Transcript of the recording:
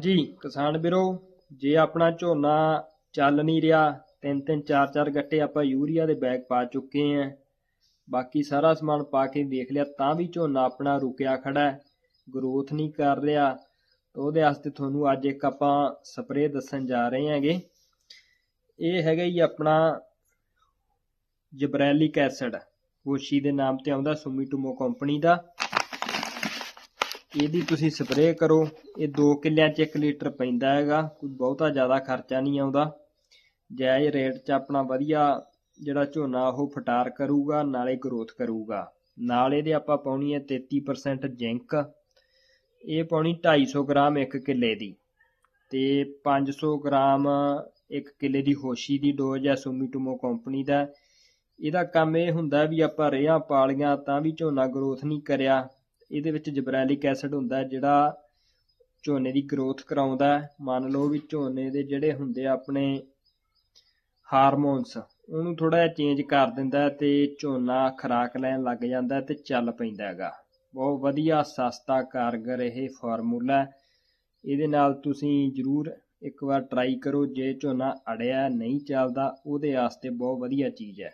ਹਾਂਜੀ ਕਿਸਾਨ ਵੀਰੋ, ਜੇ ਆਪਣਾ ਝੋਨਾ ਚੱਲ ਨਹੀਂ ਰਿਹਾ, ਤਿੰਨ ਤਿੰਨ ਚਾਰ ਚਾਰ ਗੱਟੇ ਆਪਾਂ ਯੂਰੀਆ ਦੇ ਬੈਗ ਪਾ ਚੁੱਕੇ ਆਂ। ਬਾਕੀ ਸਾਰਾ ਸਮਾਨ ਪਾ ਕੇ ਦੇਖ ਲਿਆ, ਤਾਂ ਵੀ ਝੋਨਾ ਆਪਣਾ ਰੁਕਿਆ ਖੜਾ ਹੈ ਗਰੋਥ ਨਹੀਂ ਕਰ ਰਿਹਾ। ਤਾਂ ਉਹਦੇ ਵਾਸਤੇ ਤੁਹਾਨੂੰ ਅੱਜ ਇੱਕ ਆਪਾਂ ਸਪਰੇਅ ਦੱਸਣ ਜਾ ਰਹੇ ਹਾਂਗੇ। ਇਹ ਹੈਗਾ ਜੀ ਆਪਣਾ ਜਬਰੈਲਿਕ ਐਸਿਡ ਹੋਸ਼ੀ ਦੇ ਨਾਮ ਤੇ ਆਉਂਦਾ, ਸੁਮੀਟੋਮੋ ਕੰਪਨੀ ਦਾ। ਇਹਦੀ ਤੁਸੀਂ ਸਪਰੇਅ ਕਰੋ। ਇਹ 2 ਕਿੱਲਿਆਂ 'ਚ 1 ਲੀਟਰ ਪੈਂਦਾ ਹੈਗਾ, ਕੋਈ ਬਹੁਤਾ ਜ਼ਿਆਦਾ ਖਰਚਾ ਨਹੀਂ ਆਉਂਦਾ। ਜਾਇਜ਼ ਰੇਟ 'ਚ ਆਪਣਾ ਵਧੀਆ ਜਿਹੜਾ ਝੋਨਾ, ਉਹ ਫਟਾਰ ਕਰੂਗਾ, ਨਾਲੇ ਗਰੋਥ ਕਰੂਗਾ। ਨਾਲ ਇਹਦੇ ਆਪਾਂ ਪਾਉਣੀ ਹੈ 33% ਜ਼ਿੰਕ ਇਹ ਪਾਉਣੀ 250 ਗ੍ਰਾਮ 1 ਕਿੱਲੇ ਦੀ। ਤੇ 500 ਗ੍ਰਾਮ 1 ਕਿੱਲੇ ਦੀ ਹੋਸ਼ੀ ਦੀ ਡੋਜ਼ ਹੈ ਸੁਮੀਟੋਮੋ ਕੰਪਨੀ ਦਾ। ਇਹਦਾ ਕੰਮ ਇਹ ਹੁੰਦਾ ਵੀ ਆਪਾਂ ਰੇਹਾਂ ਪਾਲੀਆਂ ਤਾਂ ਵੀ ਝੋਨਾ ਗਰੋਥ ਨਹੀਂ ਕਰਿਆ। ਇਹਦੇ ਵਿੱਚ ਜਬਰੈਲਿਕ ਐਸਿਡ ਹੁੰਦਾ ਜਿਹੜਾ ਝੋਨੇ ਦੀ ਗਰੋਥ ਕਰਾਉਂਦਾ ਮੰਨ ਲਓ ਵੀ ਝੋਨੇ ਦੇ ਜਿਹੜੇ ਹੁੰਦੇ ਆ ਆਪਣੇ ਹਾਰਮੋਨਸ, ਉਹਨੂੰ ਥੋੜਾ ਜਿਹਾ ਚੇਂਜ ਕਰ ਦਿੰਦਾ ਹੈ ਤੇ ਝੋਨਾ ਖਰਾਕ ਲੈਣ ਲੱਗ ਜਾਂਦਾ ਹੈ ਤੇ ਚੱਲ ਪੈਂਦਾ ਹੈਗਾ। ਬਹੁਤ ਵਧੀਆ ਸਸਤਾ ਕਾਰਗਰ ਇਹ ਫਾਰਮੂਲਾ ਇਹਦੇ ਨਾਲ ਤੁਸੀਂ ਜ਼ਰੂਰ ਇੱਕ ਵਾਰ ਟਰਾਈ ਕਰੋ, ਜੇ ਝੋਨਾ ਅੜਿਆ ਨਹੀਂ ਚੱਲਦਾ, ਉਹਦੇ ਵਾਸਤੇ ਬਹੁਤ ਵਧੀਆ ਚੀਜ਼ ਹੈ।